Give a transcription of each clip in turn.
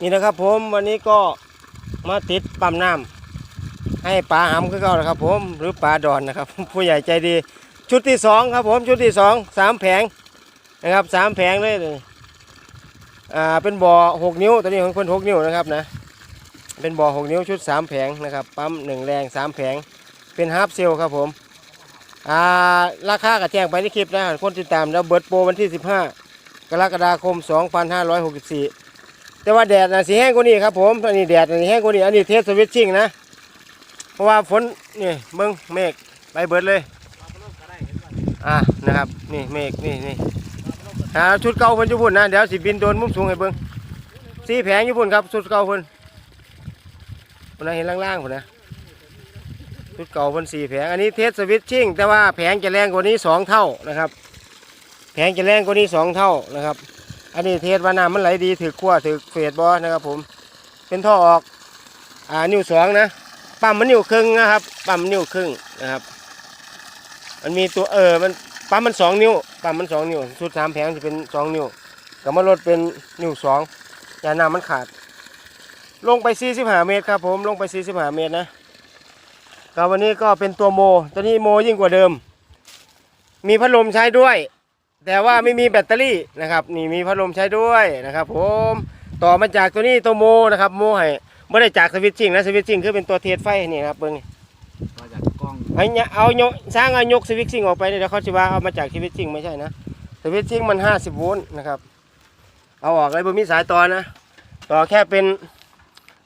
นี่นะครับผมวันนี้ก็มาติดปั๊มน้ำให้ปลาหำคือเก่านะครับผมหรือปลาดอนนะครับผู้ใหญ่ใจดี ชุดที่สองครับผมชุดที่สองสามแผงนะครับสามแผงเลยอ่าเป็นบ่อหกนิ้วตัวนี้ของเพิ่นหกนิ้วนะครับนะเป็นบ่อหกนิ้วชุดสามแผงนะครับปั๊มหนึ่งแรงสามแผงเป็นฮาร์ปเซลครับผมอ่าราคาก็แจงไปในคลิปนะคนติดตามแล้วเบิร์ดโปรวันที่15กรกฎาคม 2564 แต่ว่าแดดนะสีแห้งกว่านี้ครับผมอันนี้แดดอันนี้แห้งกว่านี้อันนี้เทสสวิตชิ่งนะ เพราะว่าฝนนี่เบิ้งเมฆไปเบิดเลย อ่านะครับนี่เมฆนี่นี่หาชุดเก่าเพิ่นญี่ปุ่นนะเดี๋ยวสิบินโดนมุมสูงให้เบิ้งสีแผงญี่ปุ่นครับชุดเก่าเพิ่นคนนั้นเห็นล่างๆคนนะชุดเก่าเพิ่นสี่แผงอันนี้เทสสวิตชิ่งแต่ว่าแผงจะแรงกว่านี้สองเท่านะครับ แผงจะแรงกว่านี้สองเท่านะครับ อันนี้เทสว่าน้ำมันไหลดีถือขั้วถือเฟดบอนะครับผม เป็นท่อออกอ่านิ้วสองนะปั๊มมันนิ้วครึ่งนะครับปั๊มนิ้วครึ่งนะครับ มันมีตัวเออมันปั๊มมันสองนิ้วปั๊มมันสองนิ้วชุดสามแผงจะเป็นสองนิ้วกับมาลดเป็นนิ้วสองอย่าน้ำมันขาด ลงไปสี่สิบห้าเมตรครับผมลงไปสี่สิบห้าเมตรนะก็วันนี้ก็เป็นตัวโมตัวนี้โมยิ่งกว่าเดิม มีพัดลมใช้ด้วย แต่ว่าไม่มีแบตเตอรี่นะครับนี่มีพัดลมใช้ด้วยนะครับผมต่อมาจากตัวนี้ตัวโมนะครับโมให้ไม่ได้จากสวิตชิ่งนะสวิตชิ่งคือเป็นตัวเทสไฟนี่นะครับเบิ้งมาจากกล้องไอ้เนี่ยเอาโยสร้างเอายกสวิตชิ่งออกไปเนี่ยเดี๋ยวเขาจะว่าเอามาจากสวิตชิ่งไม่ใช่นะสวิตชิ่งมัน 50โวลต์นะครับเอาออกเลยบ่มีสายต่อนะต่อแค่เป็น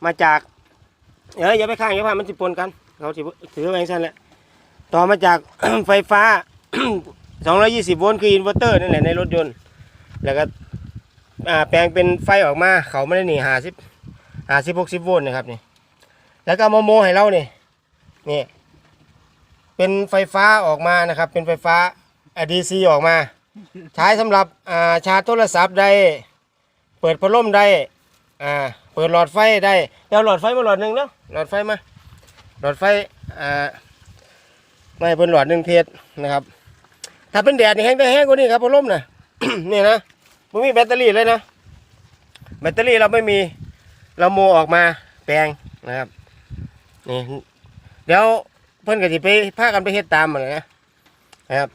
มาจากเอ้ยอย่าไปข้างอย่าพามันสิปนกันเขาสิถือไว้สั้นแหละต่อมาจากไฟฟ้า 220 โวลต์คืออินเวอร์เตอร์นั่นแหละในรถยนต์ แล้วก็แปลงเป็นไฟออกมาเขาไม่ได้หนีหาสิบหาสิบหกสิบโวลต์นะครับนี่แล้วก็มาโมให้เรานี่นี่เป็นไฟฟ้าออกมานะครับ เป็นไฟฟ้า DC ออกมา ใช้สำหรับอ่าชาร์จโทรศัพท์ได้ เปิดพัดลมได้อ่าเปิดหลอดไฟได้เดี๋ยวหลอดไฟมาหลอดหนึ่งเนาะหลอดไฟมาหลอดไฟอ่าไม่เป็นหลอดหนึ่งเทสนะครับ ถ้าเป็นแดดนี่แห้งได้แห้งกว่านี้ครับพัดลมนะนี่นะไม่มีแบตเตอรี่เลยนะ แบตเตอรี่เราไม่มีเราโมออกมาแปลงนะครับนี่เดี๋ยวเพิ่อนก็สิไปพากันไปเฮ็ดตามมันนะนะครับ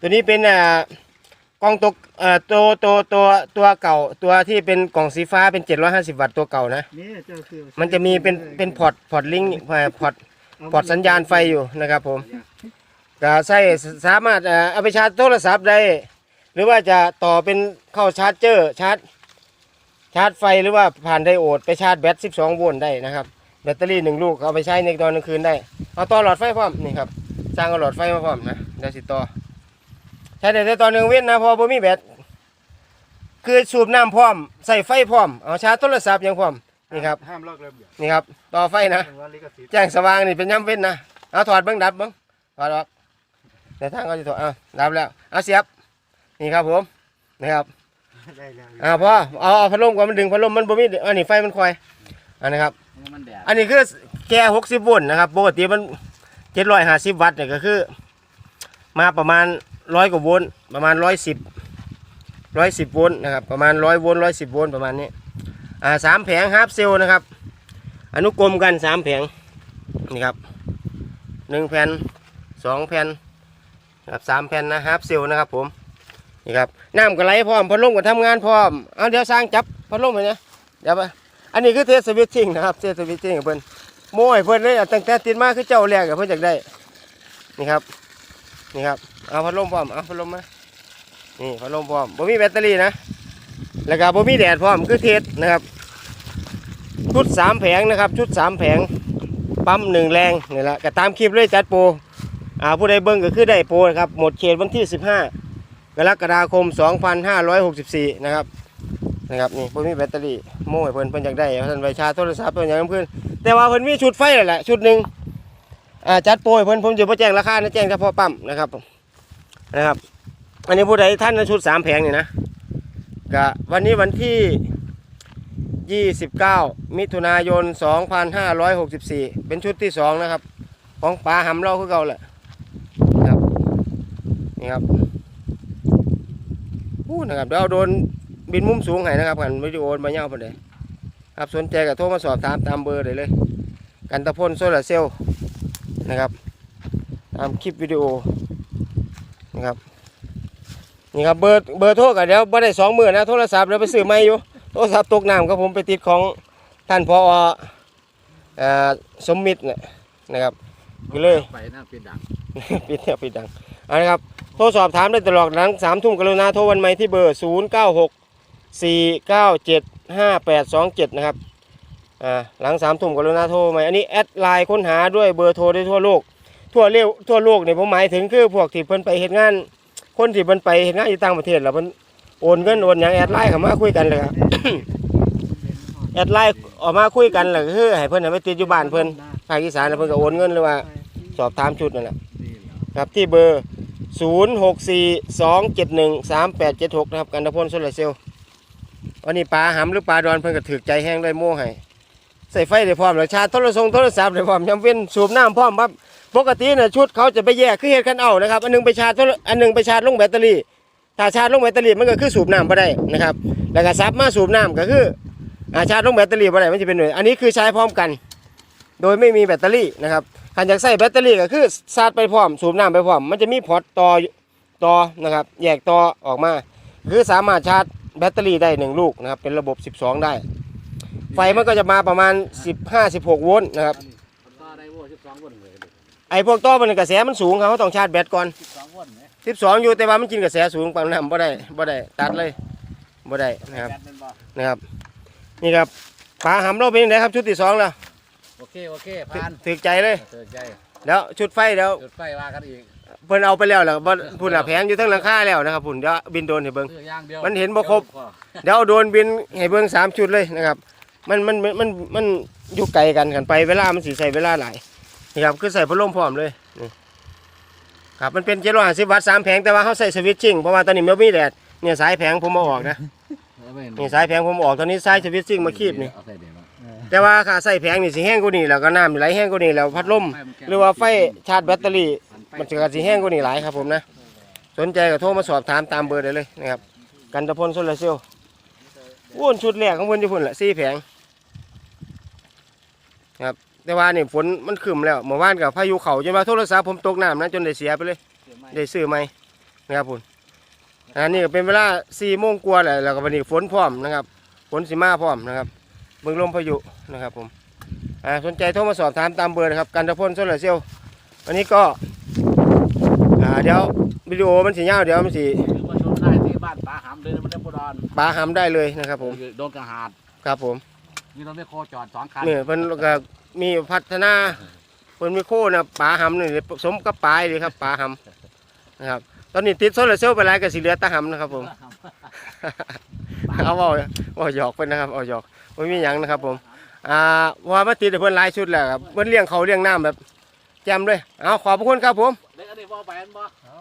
ตัวนี้เป็นอ่ากล้องตัวเอ่อตัวตัวตัวตัวเก่าตัวที่เป็นกล่องสีฟ้าเป็น750วัตต์ตัวเก่านะนี่เจ้าคือมันจะมีเป็นเป็นพอร์ตพอร์ตลิงก์พอร์ตพอร์ตสัญญาณไฟอยู่นะครับผม ก็ใช้สามารถเอ่อเอาไปชาร์จโทรศัพท์ได้ หรือว่าจะต่อเป็นเข้าชาร์จเจอร์ชาร์จ ชาร์จไฟหรือว่าผ่านไดโอดไปชาร์จแบต 12 โวลต์ได้นะครับ แบตเตอรี่หนึ่งลูกเอาไปใช้ในตอนกลางคืนได้ เอาต่อหลอดไฟพร้อมนี่ครับสร้างเอาหลอดไฟมาพร้อมนะเดี๋ยวสิต่อใช้ได้แต่ตอนหนึ่งเว้นนะเพอบ่มีแบตคือสูบน้ำพร้อมใส่ไฟพร้อมเอาชาร์จโทรศัพท์ยังพร้อมนี่ครับห้ามลอกระเบียบนี่ครับต่อไฟนะเป็นว่าลิขสิทธิ์ แจ้งสว่างนี่เป็นย่ำเว้นนะ เอาถอดเบิ้งดับเบิ้งถอดออก ในทางเขาจะถอดเอาดับแล้วเอาเสียบนี่ครับผมนี่ครับได้แล้วอ่าพอเอาเอาพัดลมก่อนมันดึงพัดลมมันบ่มีอันนี้ไฟมันคอยอันนี้ครับ มันแดดอันนี้คือแก่60โวลต์นะครับปกติมัน750วัตต์เนี่ยก็คือ มาประมาณร้อยกว่าโวลต์ประมาณ110 110โวลต์นะครับประมาณ100โวลต์110โวลต์ประมาณนี้อ่าสามแผงฮาร์ปเซลนะครับ อนุกรมกันสามแผงนี่ครับหนึ่งแผ่นสองแผ่นนะ ครับสามแผ่นนะฮาร์ปเซลนะครับผมนี่ครับน้ำก็ไหลพร้อมพัดลมก็ทำงานพร้อมเอาเดี๋ยวสร้างจับพัดลมไปนะเดี๋ยวไปอันนี้คือเทสสวิตชิ่งนะครับเทสสวิตชิ่งเพิ่นโม่เพิ่นเลยตั้งแต่ติดมาคือเจ้าแรกอะเพิ่นอยากได้นี่ครับนี่ครับเอาพัดลมพร้อมเอาพัดลมมานี่พัดลมพร้อมบ่มีแบตเตอรี่นะแล้วก็บ่มีแดดพร้อมคือเทสนะครับชุดสามแผงนะครับชุดสามแผงปั๊มหนึ่งแรงนี่แหละก็ตามคลิปเลยจัดโปร อ่าผู้ใดเบิ่งก็คือได้โปรนะครับหมดเขตวันที่ 15 กรกฎาคม 2564 นะครับนะครับนี่เพิ่นมีแบตเตอรี่โม่เพิ่นเพิ่นอยากได้เพิ่นไว้ชาร์จโทรศัพท์เพิ่นอยากเพิ่นแต่ว่าเพิ่นมีชุดไฟแหละชุดหนึ่งอ่าจัดโปรเพิ่นผมจะบ่แจ้งราคานะแจ้งเฉพาะปั๊มนะครับนะครับ อันนี้ผู้ใดท่านนะชุดสามแผงนี่นะก็วันนี้วันที่ 29 มิถุนายน 2564 เป็นชุดที่สองนะครับ ของปลาหำเราคือเก่าแหละ นี่ครับอู้นะครับเดี๋ยวเอาโดนบินมุมสูงให้นะครับกันวิดีโอมาเงาไปเลยครับสนใจก็โทรมาสอบถามตามเบอร์ได้เลย กันตะพลโซลาร์เซลล์นะครับ ตามคลิปวิดีโอนะครับนี่ครับเบอร์เบอร์โทรกันเดี๋ยวบ่ได้สองหมื่นนะโทรศัพท์เดี๋ยวไปซื้อใหม่อยู่โทรศัพท์ตกน้ำครับผมไปติดของท่านพอเอ่อสมมิตรน่ะนะครับก็เลยไปนั่งเป็นดังปิดเนี่ยปิดดังเอาละครับ โทรสอบถามได้ตลอดหลังสามทุ่มกรุณาโทรวันใหม่ที่เบอร์ 0 9 6 4 9 7 5 8 2 7 นะครับอ่าหลังสามทุ่มกรุณาโทรใหม่อันนี้แอดไลน์ค้นหาด้วยเบอร์โทรได้ทั่วโลก ทั่วเร็วทั่วโลกเนี่ยผมหมายถึงคือพวกที่เพิ่นไปเฮ็ดงาน คนที่เพิ่นไปเฮ็ดงานอยู่ต่างประเทศแล้วเพิ่นโอนเงินโอนหยังแอดไลน์เข้ามาคุยกันเลยครับแอดไลน์ออกมาคุยกันแหละคือให้เพิ่นเอาไปติดอยู่บ้านเพิ่นภาคอีสานเพิ่นก็โอนเงินหรือว่า สอบถามชุดนั่นแหละครับที่เบอร์ 0 6 4 2 7 1 3 8 7 6 นะครับกันตะพลโซลาร์เซลล์วันนี้ปลาหำหรือปลาดอนเพิ่นก็ถือใจแห้งได้โม่ให้ใส่ไฟได้พร้อมแล้วชาโทรศัพท์โทรศัพท์ได้พร้อมยำเว้นสูบน้ำพร้อมครับปกติน่ะชุดเขาจะไปแยกคือเฮ็ดคันเอานะครับอันหนึงไปชาร์จอันหนึงไปชาร์จลงแบตเตอรี่ถ้าชาร์จลงแบตเตอรี่มันก็คือสูบน้ำบ่ได้นะครับแล้วก็ซับมาสูบน้ำก็คืออาชาร์จลงแบตเตอรี่บ่ได้มันจะเป็นหน่วยอันนี้คือใช้พร้อมกัน โดยไม่มีแบตเตอรี่นะครับ ขันจากใส่แบตเตอรี่ก็คือชาร์จไปพร้อม สูบน้ำไปพร้อม มันจะมีพอร์ตต่อต่อนะครับ แยกต่อออกมา คือสามารถชาร์จแบตเตอรี่ได้หนึ่งลูกนะครับ เป็นระบบ 12 ได้ ไฟมันก็จะมาประมาณ 15-16 โวลต์นะครับได้โว้สิบสองวันเลยไอ้พวกต่อมันกระแสมันสูงครับเขาต้องชาร์จแบตก่อนสิบสองวันไหม12อยู่แต่ว่ามันกินกระแสสูงปังน้ำบ่ได้บ่ได้ตัดเลยบ่ได้นะครับนะครับ นี่ครับปลาหำเราเป็นยังไงครับชุดที่สองแล้ว โอเคโอเคผ่านถึกใจเลย เตือนใจเดี๋ยวชุดไฟเดี๋ยวจุดไฟว่ากันอีกเพิ่นเอาไปแล้วแล้วบ่พุ่นน่ะแผงอยู่เทั้งหลังคาแล้วนะครับพุ่นเดี๋ยวบินโดรนให้เบิ่งซื้อย่างเดียวมันเห็นบ่ครบเดี๋ยวเอาโดรนบินให้เบิ่งสามชุดเลยนะครับ มันมันมันมันมันอยู่ไกลกันกันไปเวลามันสิใช้เวลาหลายนี่ครับคือใส่พัดลมพร้อมเลยนี่ครับมันเป็น750วัตต์สามแผงแต่ว่าเขาใส่สวิตชิ่งเพราะว่าตอนนี้มันมีแดดเนี่ยสายแผงผมมาออกนะนี่สายแผงผมออกตอนนี้สายสวิตชิ่งมาคีบนี่เอาใส่เดี๋ยวนะ แต่ว่าค่าใส่แผงนี่สิแห้งกว่านี้แล้วก็น้ำไหลแห้งกว่านี้แล้วพัดลมหรือว่าไฟชาร์จแบตเตอรี่ มันจะกระสีแห้งกว่านี้หลายครับผมนะ สนใจก็โทรมาสอบถามตามเบอร์ได้เลยนะครับกันตะพลโซลาร์เซลล์อ้วนชุดแรกของเพิ่นที่พุ่นละสี่แผงครับแต่ว่านี่ฝนมันขึ้นแล้วเมื่อวานกับพายุเขาจนว่าโทรศัพท์ผมตกน้ำนะจนได้เสียไปเลยได้ซื้อใหม่นะครับพุ่นอันนี้ก็เป็นเวลาสี่โมงกว่าแหละแล้วก็วันนี้ฝนพร้อมนะครับฝนสิมาพร้อมนะครับ เบิ่งลมพายุนะครับผมอ่าสนใจโทรมาสอบถามตามเบอร์นะครับกันตะพลโซลาร์เซลล์วันนี้ก็อ่าเดี๋ยววิดีโอมันสียาวเดี๋ยวมันสีถือว่าชมได้ที่บ้านปลาหำเดินมันได้บุดรปลาหำได้เลยนะครับผมโดนกระหาดครับผมนี่เราไม่โคจอดสองคันเนี่ยเพิ่นก็มีพัฒนาเพิ่นมีโคนะปลาหำนี่สมกับปลายเลยครับปลาหำนะครับตอนนี้ติดโซลาร์เซลล์ไปหลายก็สิเหลือแตาหำนะครับผม เอาเอาเอาหยอกไปนะครับเอาหยอกไม่มีหยังนะครับ ผมอ่าว่ามาติดให้เพิ่นหลายชุดแล้วครับเพิ่นเลี้ยงเขาเลี้ยงน้ำแบบแจ่มเลยเอาขอบพระคุณครับผม เด็กอันนี้บ่ไปอันบ่ เอา